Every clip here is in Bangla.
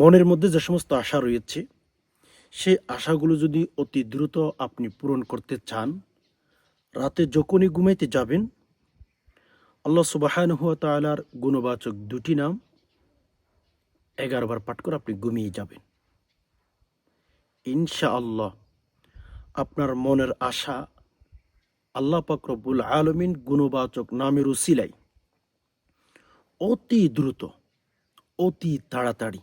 মনের মধ্যে যে সমস্ত আশা রয়েছে, সেই আশাগুলো যদি অতি দ্রুত আপনি পূরণ করতে চান, রাতে যখনই ঘুমাইতে যাবেন, আল্লাহ সুবাহান হুয়া তালার গুণবাচক দুটি নাম এগারো বার পাঠ করে আপনি ঘুমিয়ে যাবেন। ইনশা আল্লাহ আপনার মনের আশা আল্লাহ পাকরবুল আলমিন গুণবাচক নামের উসিলাই অতি দ্রুত, অতি তাড়াতাড়ি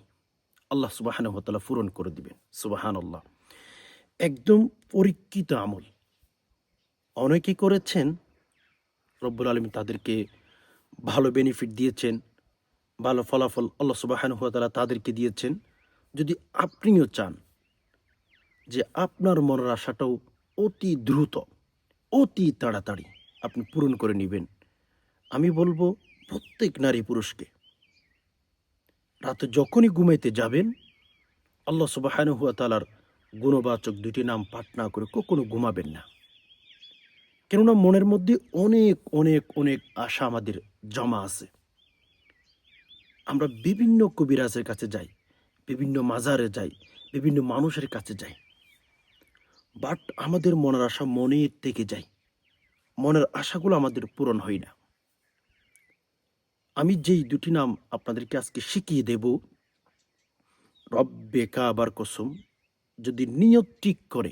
আল্লাহ সুবাহান হতালা পূরণ করে দিবেন। সুবাহান আল্লাহ একদম পরীক্ষিত আমল। অনেকে করেছেন, রব্বুল আলমী তাদেরকে ভালো বেনিফিট দিয়েছেন, ভালো ফলাফল আল্লাহ সুবাহান তালা তাদেরকে দিয়েছেন। যদি আপনিও চান যে আপনার মনের আশাটাও অতি দ্রুত, অতি তাড়াতাড়ি আপনি পূরণ করে নেবেন, আমি বলব প্রত্যেক নারী পুরুষকে। রাতে যখনই ঘুমাইতে যাবেন, আল্লাহ সুবাহান হুয়া তালার গুণবাচক দুটি নাম পাঠ না করে কখনো ঘুমাবেন না। কেননা মনের মধ্যে অনেক অনেক অনেক আশা আমাদের জমা আছে। আমরা বিভিন্ন কবিরাজের কাছে যাই, বিভিন্ন মাজারে যাই, বিভিন্ন মানুষের কাছে যাই। বাট আমাদের মনের আশা মনের থেকে যায়। মনের আশাগুলো আমাদের পূরণ হয় না। আমি যেই দুটি নাম আপনাদেরকে আজকে শিখিয়ে দেব, রব্বে কাবার কসম, যদি নিয়ত ঠিক করে,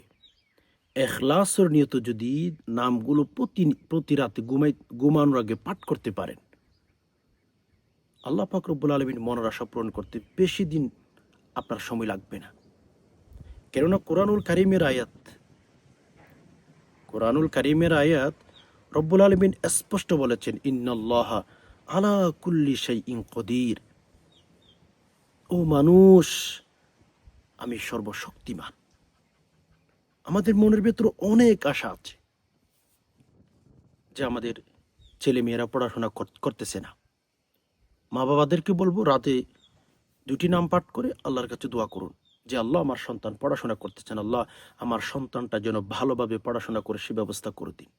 এখলাসর নিয়ত যদি নামগুলো প্রতি প্রতি রাতে ঘুমাই, ঘুমানোর আগে পাঠ করতে পারেন। আল্লাহ পাক রব্বুল আলমীর মনের আশা পূরণ করতে বেশি দিন আপনার সময় লাগবে না। কেননা কোরআনুল কারিমের আয়াত, কোরআনুল কারিমের আয়াত রব্বুল আলমিন স্পষ্ট বলেছেন, ইন্নাল্লাহ আলা কুল্লি সেই কদির। ও মানুষ, আমি সর্বশক্তিমান। আমাদের মনের ভেতর অনেক আশা আছে যে আমাদের ছেলে মেয়েরা পড়াশোনা কর- করতেছে না। মা বাবাদেরকে বলব, রাতে দুটি নাম পাঠ করে আল্লাহর কাছে দোয়া করুন যে, আল্লাহ আমার সন্তান পড়াশোনা করতেছেন। আল্লাহ আমার সন্তানটা যেন ভালোভাবে পড়াশোনা করে সে ব্যবস্থা করে দিন।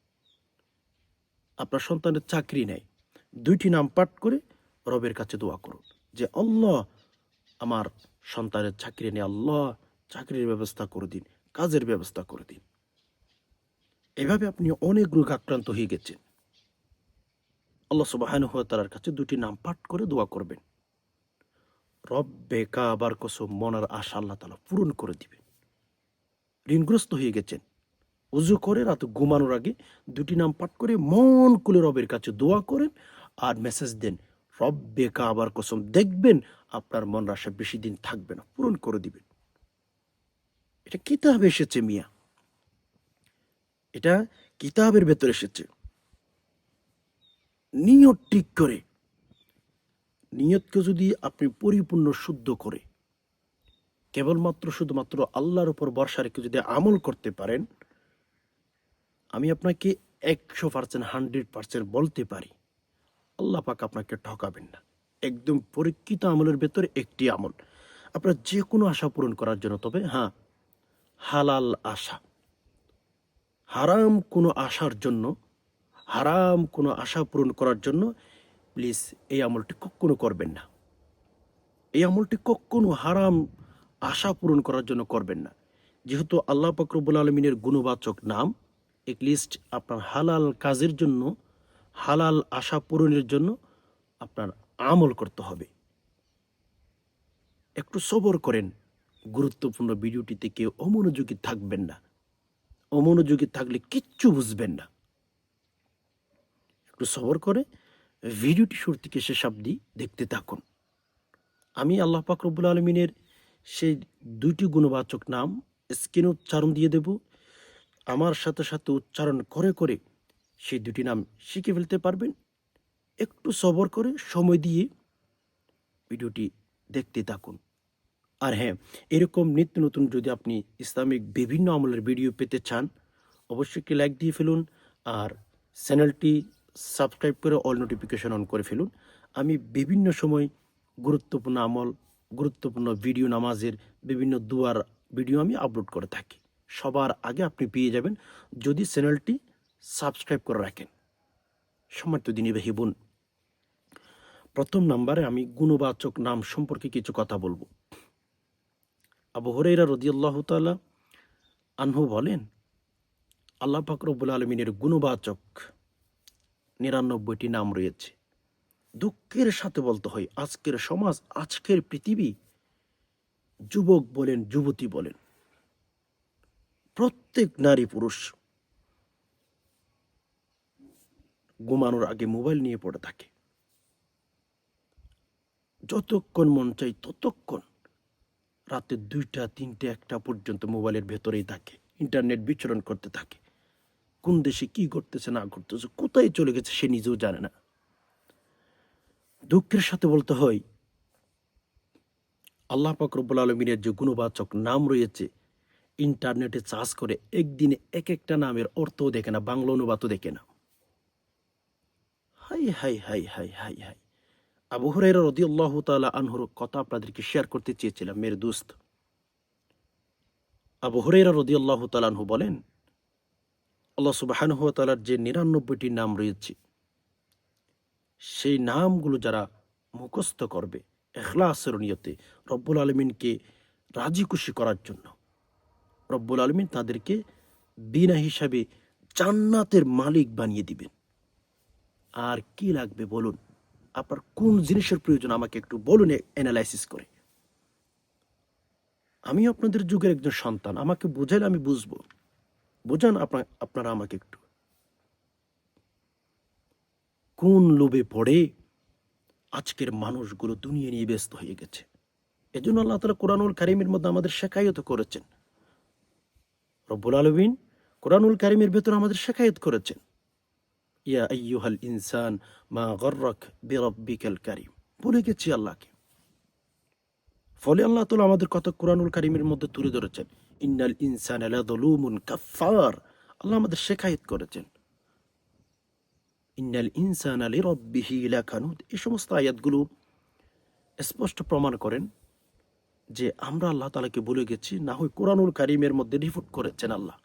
আপনার সন্তানের চাকরি নেই দুইটি নাম পাঠ করে রবের কাছে দোয়া করুন যে, আল্লাহ, আমার সন্তানের চাকরি নেই আল্লাহ চাকরির ব্যবস্থা করে দিন, কাজের ব্যবস্থা করে দিন। এভাবে আপনি অনেক রোগ আক্রান্ত হয়ে গেছেন। আল্লাহ সুবাহান তালার কাছে দুটি নাম পাঠ করে দোয়া করবেন। রব্বে কাবার কসম মনের আশা আল্লাহ তালা পূরণ করে দিবেন। ঋণগ্রস্ত হয়ে গেছেন। উজু করে রাতে ঘুমানোর আগে দুটি নাম পাঠ করে মন কুলে রবের কাছে দোয়া করেন। আর মেসেজ দেন। রব্বে কাবার কসম, দেখবেন আপনার মন আশা বেশি দিন থাকবে না, পূরণ করে দিবেন। এটা কিতাবে এসেছে মিয়া। এটা কিতাবের ভেতর এসেছে। নিয়ত ঠিক করে। নিয়তকে যদি আপনি পরিপূর্ণ শুদ্ধ করে, কেবলমাত্র শুধুমাত্র আল্লাহর উপর বর্ষা রেখে যদি আমল করতে পারেন, আমি আপনাকে একশো পার্সেন্ট হান্ড্রেড পার্সেন্ট বলতে পারি। আল্লাহ পাক আপনাকে ঠকাবেন না। একদম পরীক্ষিত আমলের ভেতরে একটি আমল। আপনার যে কোনো আশা পূরণ করার জন্য, তবে হ্যাঁ হালাল আশা। হারাম কোনো আশার জন্য, হারাম কোনো আশা পূরণ করার জন্য প্লিজ এই আমলটি কখনো করবেন না। এই আমলটি কখনো হারাম আশা পূরণ করার জন্য করবেন না। যেহেতু আল্লাহ পাকরবুল আলমিনের গুণবাচক নাম এক লিস্ট আপনার হালাল কাজের জন্য হালাল আশা পূরণের জন্য আপনার আমল করতে হবে। একটু সবর করেন। গুরুত্বপূর্ণ ভিডিওটিতে কেউ অমনোযোগী থাকবেন না। অমনোযোগী থাকলে কিচ্ছু বুঝবেন না। একটু সবর করে ভিডিওটি শুরু থেকে শেষ অবধি দেখতে থাকুন। আমি আল্লাহ পাক রব্বুল আলমিনের সেই দুইটি গুণবাচক নাম স্ক্রিনে উচ্চারণ দিয়ে দেব। আমার সাথে সাথে উচ্চারণ করে করে সেই দুটি নাম শিখে ফেলতে পারবেন। একটু সবর করে সময় দিয়ে ভিডিওটি দেখতে থাকুন। আর হ্যাঁ এরকম নিত্য নতুন যদি আপনি ইসলামিক বিভিন্ন আমলের ভিডিও পেতে চান, অবশ্যই একটি লাইক দিয়ে ফেলুন আর চ্যানেলটি সাবস্ক্রাইব করে অল নোটিফিকেশন অন করে ফেলুন। আমি বিভিন্ন সময় গুরুত্বপূর্ণ আমল, গুরুত্বপূর্ণ ভিডিও নামাজের বিভিন্ন দুয়ার ভিডিও আমি আপলোড করে থাকি। সবার আগে আপনি পেয়ে যাবেন। যদি চ্যানেলটি সাবস্ক্রাইব করে রাখেন। সম্মানিত দিনী ভাই বোন, প্রথম নাম্বারে আমি গুণবাচক নাম সম্পর্কে কিছু কথা বলব। আবু হরেরা রদিয়াল্লাহ তালা আনহু বলেন, আল্লাহ ফাকরবুল আলমিনের গুণবাচক নিরানব্বইটি নাম রয়েছে। দুঃখের সাথে বলতে হয়, আজকের সমাজ, আজকের পৃথিবী, যুবক বলেন, যুবতী বলেন। প্রত্যেক নারী পুরুষ ঘুমানোর আগে মোবাইল নিয়ে পড়ে থাকে। যতক্ষণ মন চাই ততক্ষণ রাতে দুইটা, তিনটে, একটা পর্যন্ত মোবাইলের ভেতরেই থাকে, ইন্টারনেট বিচরণ করতে থাকে। কোন দেশে কি ঘটতেছে, না ঘটতেছে, কোথায় চলে গেছে সে নিজেও জানে না। দুঃখের সাথে বলতে হয়, আল্লাহ পাকরবুল আলমিনের যে গুণবাচক নাম রয়েছে, ইন্টারনেটে চার্জ করে একদিনে এক একটা নামের অর্থও দেখে না, বাংলা অনুবাদও দেখে না। হাই হাই হাই হাই হাই হাই। আবু হুরাইরা রদিয়াল্লাহু তাআলা আনহুর কথা আপনাদেরকে শেয়ার করতে চেয়েছিলাম মেরে দোস্ত। আবু হুরাইরা রদি তাআলা আনহু বলেন, আল্লাহ সুবহানাহু ওয়া তাআলার যে নিরানব্বইটি নাম রয়েছে, সেই নামগুলো যারা মুখস্থ করবে এখলাসের নিয়তে রব্বুল আলমিনকে রাজি খুশি করার জন্য, রব্বুল আলমিন তাদেরকে বিনা হিসাবে জান্নাতের মালিক বানিয়ে দিবেন। আর কি লাগবে বলুন? আপনার কোন জিনিসের প্রয়োজন আমাকে একটু বলুন অ্যানালাইসিস করে। আমি আপনাদের যুগের একজন সন্তান, আমাকে বোঝাইলে আমি বুঝব। বোঝান আপনার আপনারা আমাকে একটু। কোন লোভে পড়ে আজকের মানুষগুলো দুনিয়া নিয়ে ব্যস্ত হয়ে গেছে? এজন্য আল্লাহ তালা কোরআনুল কারিমের মধ্যে আমাদের শেখায়ত করেছেন। রব্বুল আলমিন কোরআনুল কারিমের ভেতর আমাদের শেখায়ত করেছেন। ইয়া আইয়ুহাল ইনসান মা কারিম। গেছি আল্লাহকে। ফলে আল্লাহ তালা আমাদের কোরআনুল কারিমের মধ্যে তুলে ধরেছেন, ইন্নাল ইনসান কাফার আল্লাহ আমাদের শেখায়ত করেছেন, ইন্নাল ইনসান আলী রব্বিহি এই সমস্ত আয়াতগুলো স্পষ্ট প্রমাণ করেন যে আমরা আল্লাহ তালাকে বলে গেছি, না হয় কোরআনুল কারিমের মধ্যে রিপোর্ট করেছেন আল্লাহ।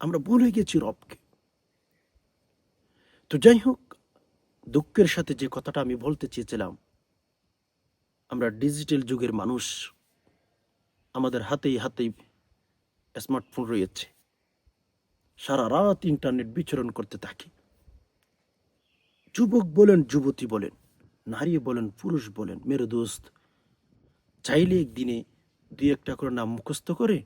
আমরা বলে গেছি রবকে। তো যাই হোক দুঃখের সাথে যে কথাটা আমি বলতে চেয়েছিলাম, আমরা ডিজিটাল যুগের মানুষ, আমাদের হাতেই হাতেই স্মার্টফোন রয়েছে। সারা রাত ইন্টারনেট বিচরণ করতে থাকি। যুবক বলেন, যুবতী বলেন, নারী বলেন, পুরুষ বলেন, মেরে দোস্ত, চাইলে একদিনে দুই একটা করে নাম মুখস্থ করে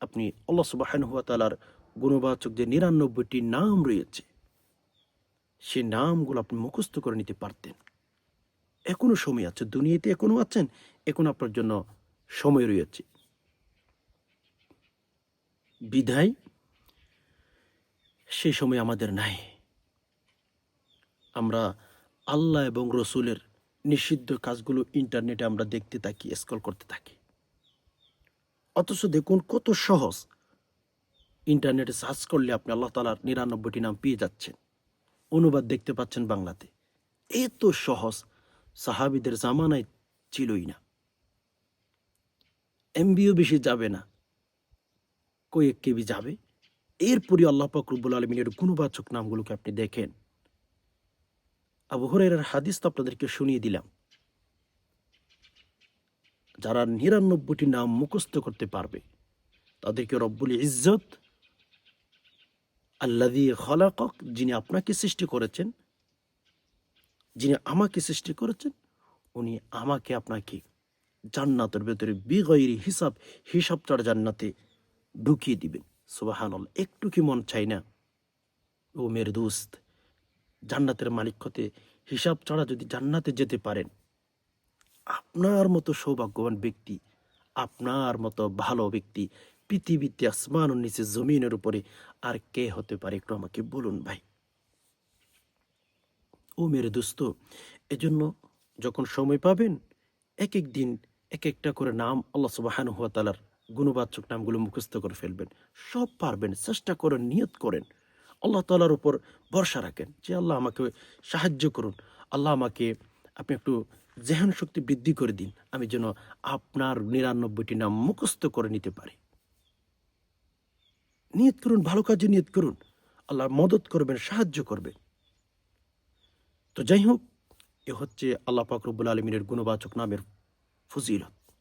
আপনি আল্লাহ সুবাহান হুয়া তালার গুণবাচক যে নিরানব্বইটি নাম রয়েছে সে নামগুলো আপনি মুখস্থ করে নিতে পারতেন। এখনও সময় আছে, দুনিয়াতে এখনও আছেন, এখন আপনার জন্য সময় রয়েছে। বিধায় সেই সময় আমাদের নাই। আমরা আল্লাহ এবং রসুলের নিষিদ্ধ কাজগুলো ইন্টারনেটে আমরা দেখতে থাকি স্কল করতে থাকি। অথচ দেখুন কত সহজ। ইন্টারনেটে সার্চ করলে আপনি আল্লাহ তালার নিরানব্বইটি নাম পেয়ে যাচ্ছেন। অনুবাদ দেখতে পাচ্ছেন বাংলাতে। এত সহজ সাহাবিদের জামানায় ছিলই না। এমবিও বেশি যাবে না। কয়েক কেবি যাবে। এরপরে আল্লাহ পাকরুবুল আলমিনের গুণবাচক নামগুলোকে আপনি দেখেন। আবু হরের হাদিস তো আপনাদেরকে শুনিয়ে দিলাম। যারা নিরানব্বইটি নাম মুখস্থ করতে পারবে, তাদেরকে রব্বুল ইজ্জত আল্লাদি খলাকক, যিনি আপনাকে সৃষ্টি করেছেন, যিনি আমাকে সৃষ্টি করেছেন, উনি আমাকে আপনাকে জান্নাতের ভেতরে বিগৈরি হিসাব হিসাব ছাড়া জান্নাতে ঢুকিয়ে দিবেন। সুবাহানল একটু কি মন চাই না? ও মের দোস্ত, জান্নাতের মালিক হতে হিসাব ছাড়া যদি জান্নাতে যেতে পারেন, আপনার মতো সৌভাগ্যবান ব্যক্তি, আপনার মতো ভালো ব্যক্তি পৃথিবীতে আসমান ও নিচে জমিনের উপরে আর কে হতে পারে একটু আমাকে বলুন ভাই। ও মেরে দোস্ত, এজন্য যখন সময় পাবেন এক এক দিন এক একটা করে নাম আল্লাহ সুবাহান হুয়া তালার গুণবাচক নামগুলো মুখস্থ করে ফেলবেন। সব পারবেন, চেষ্টা করেন, নিয়ত করেন। আল্লাহ তালার উপর ভরসা রাখেন যে আল্লাহ আমাকে সাহায্য করুন। আল্লাহ আমাকে, আপনি একটু জেহান শক্তি বৃদ্ধি করে দিন। আমি যেন আপনার নিরানব্বইটি নাম মুখস্থ করে নিতে পারি। নিয়ত করুন, ভালো কাজে নিয়ত করুন। আল্লাহ মদত করবেন, সাহায্য করবেন। তো যাই হোক, এ হচ্ছে আল্লাহ পাকরবুল আলমিনের গুণবাচক নামের ফজিলত।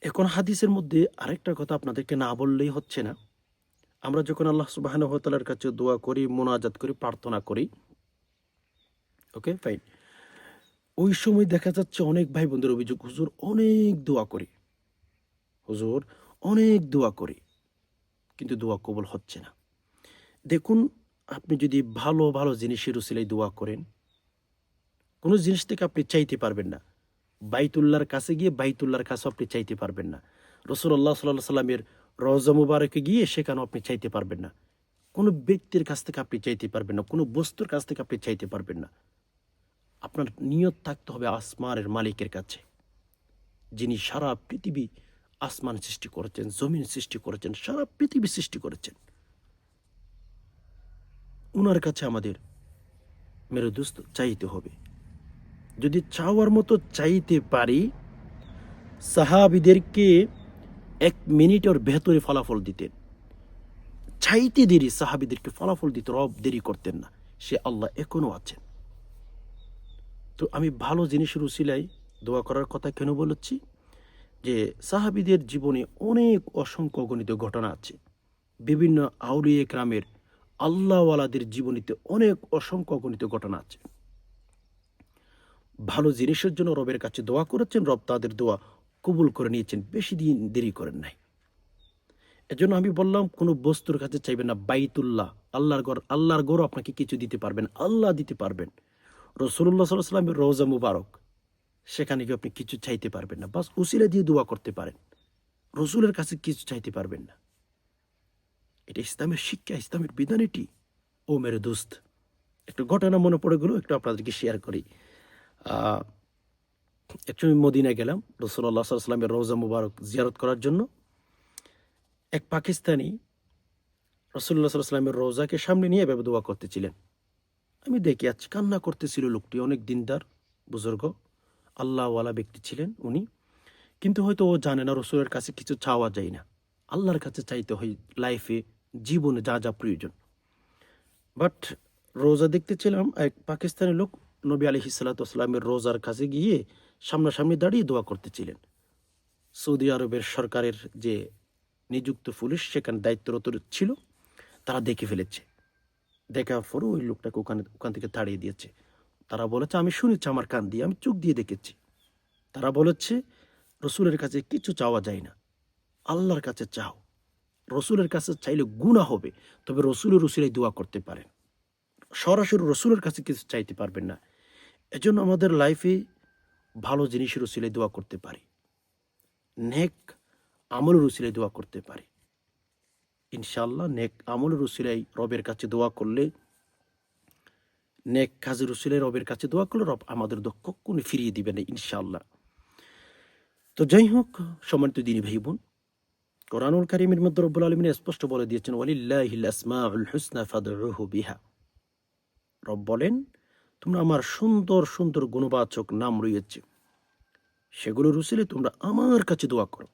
এখন হাদিসের মধ্যে আরেকটা কথা আপনাদেরকে না বললেই হচ্ছে না। আমরা যখন আল্লাহ সুবাহানহতালার কাছে দোয়া করি, মোনাজাত করি, প্রার্থনা করি, ওকে, ফাইন। ওই সময় দেখা যাচ্ছে অনেক ভাই বোনদের অভিযোগ, হুজুর, অনেক দোয়া করি। হুজুর, অনেক দোয়া করি। কিন্তু দোয়া কবল হচ্ছে না। দেখুন, আপনি যদি ভালো ভালো জিনিসের উসিলাই দোয়া করেন, কোনো জিনিস থেকে আপনি চাইতে পারবেন না। বাইতুল্লাহর কাছে গিয়ে বাইতুল্লাহর কাছে আপনি চাইতে পারবেন না। রসুল্লাহ সাল্লাহ সাল্লামের রওজা মুবারকে গিয়ে সেখানেও আপনি চাইতে পারবেন না। কোনো ব্যক্তির কাছ থেকে আপনি চাইতে পারবেন না, কোনো বস্তুর কাছ থেকে আপনি চাইতে পারবেন না। আপনার নিয়ত থাকতে হবে আসমানের মালিকের কাছে, যিনি সারা পৃথিবী আসমান সৃষ্টি করেছেন, জমিন সৃষ্টি করেছেন, সারা পৃথিবী সৃষ্টি করেছেন। ওনার কাছে আমাদের মেরে দোস্ত চাইতে হবে। যদি চাওয়ার মতো চাইতে পারি, সাহাবিদেরকে এক মিনিটের ভেতরে ফলাফল দিতেন। চাইতে দেরি সাহাবিদেরকে ফলাফল দিতে রব দেরি করতেন না, সে আল্লাহ এখনও আছেন। তো আমি ভালো জিনিসের উসিলাই দোয়া করার কথা কেন বলেছি? যে সাহাবিদের জীবনে অনেক অসংখ্য গণিত ঘটনা আছে। বিভিন্ন আউলিয়া গ্রামের আল্লাহওয়ালাদের জীবনীতে অনেক অসংখ্য গণিত ঘটনা আছে। ভালো জিনিসের জন্য রবের কাছে দোয়া করেছেন, রব তাদের দোয়া কবুল করে নিয়েছেন, বেশি দিন দেরি করেন নাই। এজন্য আমি বললাম, কোনো বস্তুর কাছে চাইবেন না, বাইতুল্লাহ, আল্লাহর গড় আল্লাহর গড় আপনাকে কিছু দিতে পারবেন, আল্লাহ দিতে পারবেন। রসুল্লাহ সাল্লাহ সাল্লামের রোজা মুবারক সেখানে গিয়ে আপনি কিছু চাইতে পারবেন না। বাস উসিলা দিয়ে দোয়া করতে পারেন। রসুলের কাছে কিছু চাইতে পারবেন না। এটা ইসলামের শিক্ষা, ইসলামের বিধান এটি। ও মেরে দোস্ত, একটা ঘটনা মনে পড়ে গেল, একটু আপনাদেরকে শেয়ার করি। একসময় মদিনা গেলাম রসুল্লাহ সাল্লামের রোজা মুবারক জিয়ারত করার জন্য। এক পাকিস্তানি রসুল্লাহ সাল্লামের রোজাকে সামনে নিয়ে এভাবে দোয়া করতেছিলেন। আমি দেখি আজ কান্না করতেছিল লোকটি, অনেক দিনদার, বুজুর্গ। আল্লাহওয়ালা ব্যক্তি ছিলেন উনি। কিন্তু হয়তো ও জানে না রসুলের কাছে কিছু চাওয়া যায় না। আল্লাহর কাছে চাইতে হয় লাইফে জীবনে যা যা প্রয়োজন। বাট রোজা দেখতেছিলাম এক পাকিস্তানি লোক নবী আলি হিসালাতামের রোজার কাছে গিয়ে সামনাসামনি দাঁড়িয়ে দোয়া করতেছিলেন। সৌদি আরবের সরকারের যে নিযুক্ত পুলিশ সেখানে দায়িত্বরত ছিল, তারা দেখে ফেলেছে। দেখার পরে ওই লোকটাকে ওখানে ওখান থেকে তাড়িয়ে দিয়েছে। তারা বলেছে, আমি শুনেছি আমার কান দিয়ে, আমি চোখ দিয়ে দেখেছি। তারা বলেছে, রসুলের কাছে কিছু চাওয়া যায় না। আল্লাহর কাছে চাও। রসুলের কাছে চাইলে গুণা হবে, তবে রসুলের রসুলাই দোয়া করতে পারেন। সরাসরি রসুলের কাছে কিছু চাইতে পারবেন না। এজন্য আমাদের লাইফে ভালো জিনিসের রসিলে দোয়া করতে পারি। নেক আমলের রসিলে দোয়া করতে পারি। ইনশাল্লাহ নেক আমলের রসিলাই রবের কাছে দোয়া করলে নেক কাজের রসিলাই রবের কাছে দোয়া করলে, রব আমাদের দক্ষ কোনো ফিরিয়ে দিবে না ইনশাল্লাহ তো যাই হোক, সম্মানিত দিনী ভাই বোন, কোরআনুল কারিমের মধ্যে রব্বুল আলমিন স্পষ্ট বলে দিয়েছেন, ওয়ালিল্লাহিল বিহা। রব বলেন, তোমরা আমার সুন্দর সুন্দর গুণবাচক নাম রয়েছে। সেগুলো রুসিলে তোমরা আমার কাছে দোয়া করো।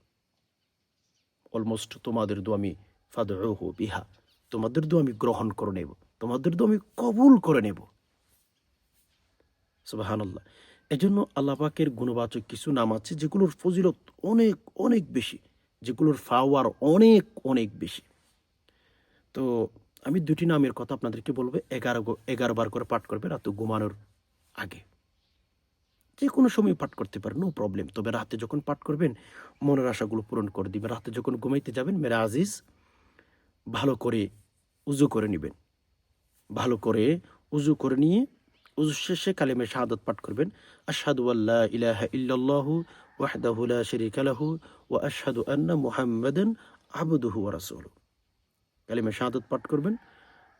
অলমোস্ট তোমাদের দোয়া আমি ফাদউহু বিহা, তোমাদের দোয়া আমি গ্রহণ করে নেব, তোমাদের দোয়া আমি কবুল করে নেব। সুবাহানাল্লাহ। এই জন্য আল্লাহ পাকের গুণবাচক কিছু নাম আছে যেগুলোর ফজিলত অনেক অনেক বেশি, যেগুলোর ফাওয়ার অনেক অনেক বেশি। তো আমি দুটি নামের কথা আপনাদেরকে বলব, এগারো এগারো বার করে পাঠ করবে, রাতে ঘুমানোর আগে। যে কোনো সময় পাঠ করতে পারেন নো প্রবলেম তবে রাতে যখন পাঠ করবেন, মনের আশাগুলো পূরণ করে দিবেন। রাতে যখন ঘুমাইতে যাবেন, মেরা আজিজ, ভালো করে উজু করে নেবেন। ভালো করে উজু করে নিয়ে উজু শেষে কালেমে শাহাদত পাঠ করবেন, আশহাদু আল্লাহ ইলাহা ইল্লাল্লাহু ওয়াহদাহু লা শারীকা লাহু ওয়া আশহাদু আন্না মুহাম্মাদান আবদুহু ওয়া রাসূলুহু। কালেমে পাঠ করবেন,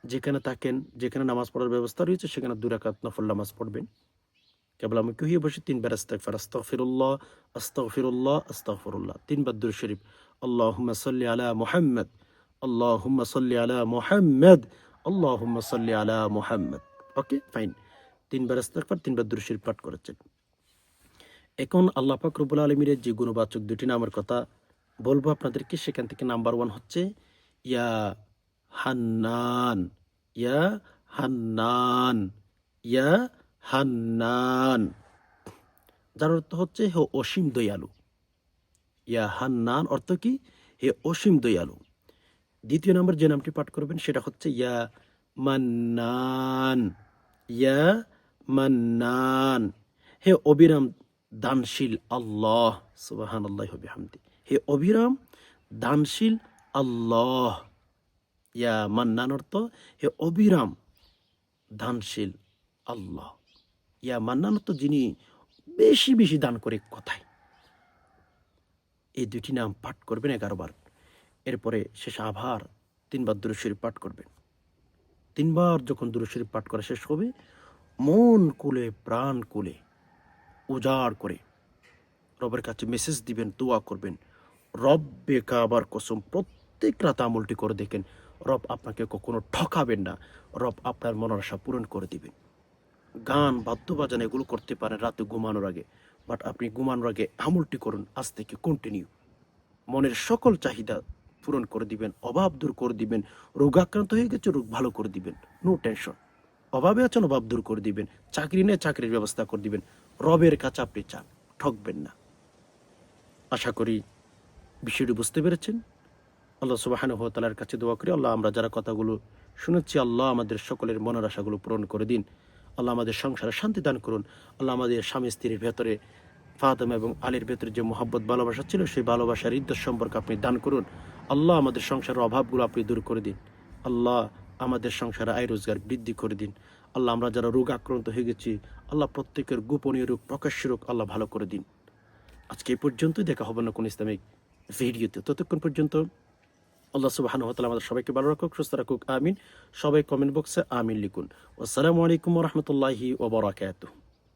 যেখানে থাকেন, যেখানে নামাজ পড়ার ব্যবস্থা রয়েছে, সেখানে দুই রাকাত নফল নামাজ পড়বেন। কেবল আমি কহিয়ে বসে তিনবার আস্তাগফির, আস্তাগফিরুল্লাহ আস্তাগফিরুল্লাহ আস্তাগফিরুল্লাহ। তিনবার দুরূদ শরীফ, আল্লাহুম্মা সাল্লি আলা মুহাম্মদ, আল্লাহুম্মা সাল্লি আলা মুহাম্মদ, আল্লাহুম্মা সাল্লি আলা মুহাম্মদ। ওকে, ফাইন। তিনবার আস্তাগফির তিনবার দুরূদ শরীফ পাঠ করেছেন। এখন আল্লাহ পাক রব্বুল আলমীর যে গুণবাচক দুটি নামের কথা বলব আপনাদেরকে। সেখান থেকে নাম্বার ওয়ান হচ্ছে, ইয়া হান্নান ইয়া হান্নান ইয়া হান্নান। যার অর্থ হচ্ছে, হে অসীম দয়ালু। ইয়া হান্নান অর্থ কি? হে অসীম দয়ালু। দ্বিতীয় নম্বর যে নামটি পাঠ করবেন, সেটা হচ্ছে, ইয়া মান্নান, ইয়া মান্নান। হে অবিরাম দানশীল আল্লাহ সুবাহান আল্লাহ হামদি হে অবিরাম দানশীল আল্লাহ। ইয়া মান্নান অর্থ, হে অবিরাম দানশীল আল্লাহ। ইয়া মান্নান অর্থ যিনি বেশি বেশি দান করে কথায়। এই দুটি নাম পাঠ করবেন এগারো বার। এরপরে শেষ আভার তিনবার দুরুশরীফ পাঠ করবেন। তিনবার যখন দুরুশরীফ পাঠ করা শেষ হবে মন কুলে, প্রাণ কুলে, উজাড় করে। রবের কাছে মেসেজ দিবেন, দোয়া করবেন। রব বেকাবার কসম, প্রত্যেক রাত আমলটি করে দেখেন, রব আপনাকে কখনো ঠকাবেন না। রব আপনার মনের আশা পূরণ করে দিবেন। গান, বাদ্যবাজান এগুলো করতে পারেন রাতে ঘুমানোর আগে। বাট আপনি ঘুমানোর আগে আমলটি করুন, আজ থেকে কন্টিনিউ মনের সকল চাহিদা পূরণ করে দিবেন, অভাব দূর করে দিবেন, রোগাক্রান্ত হয়ে গেছে, রোগ ভালো করে দিবেন। নো টেনশন অভাবে আছেন, অভাব দূর করে দিবেন। চাকরি নেই চাকরির ব্যবস্থা করে দিবেন। রবের কাছে আপনি চান, ঠকবেন না। আশা করি বিষয়টি বুঝতে পেরেছেন। আল্লাহ সুবাহানুহ তালার কাছে দোয়া করি, আল্লাহ আমরা যারা কথাগুলো শুনেছি, আল্লাহ আমাদের সকলের মনের আশাগুলো পূরণ করে দিন। আল্লাহ আমাদের সংসারে শান্তি দান করুন। আল্লাহ আমাদের স্বামী স্ত্রীর ভেতরে ফাতেমা এবং আলীর ভেতরে যে মোহাব্বত, ভালোবাসা ছিল, সেই ভালোবাসার ইদ্যত সম্পর্কে আপনি দান করুন। আল্লাহ আমাদের সংসারের অভাবগুলো আপনি দূর করে দিন। আল্লাহ আমাদের সংসারে আয় রোজগার বৃদ্ধি করে দিন। আল্লাহ, আমরা যারা রোগ আক্রান্ত হয়ে গেছি, আল্লাহ প্রত্যেকের গোপনীয় রোগ, প্রকাশ্য রোগ আল্লাহ ভালো করে দিন। আজকে এই পর্যন্তই দেখা হবে না কোন ইসলামিক ভিডিওতে। ততক্ষণ পর্যন্ত আল্লাহ সুবাহানুহ হতাল আমাদের সবাইকে ভালো রাখুক, সুস্থ রাখুক, আমিন। সবাই কমেন্ট বক্সে আমিন লিখুন। আসসালামু আলাইকুম রহমতুল্লাহি ওবরাকাতুহ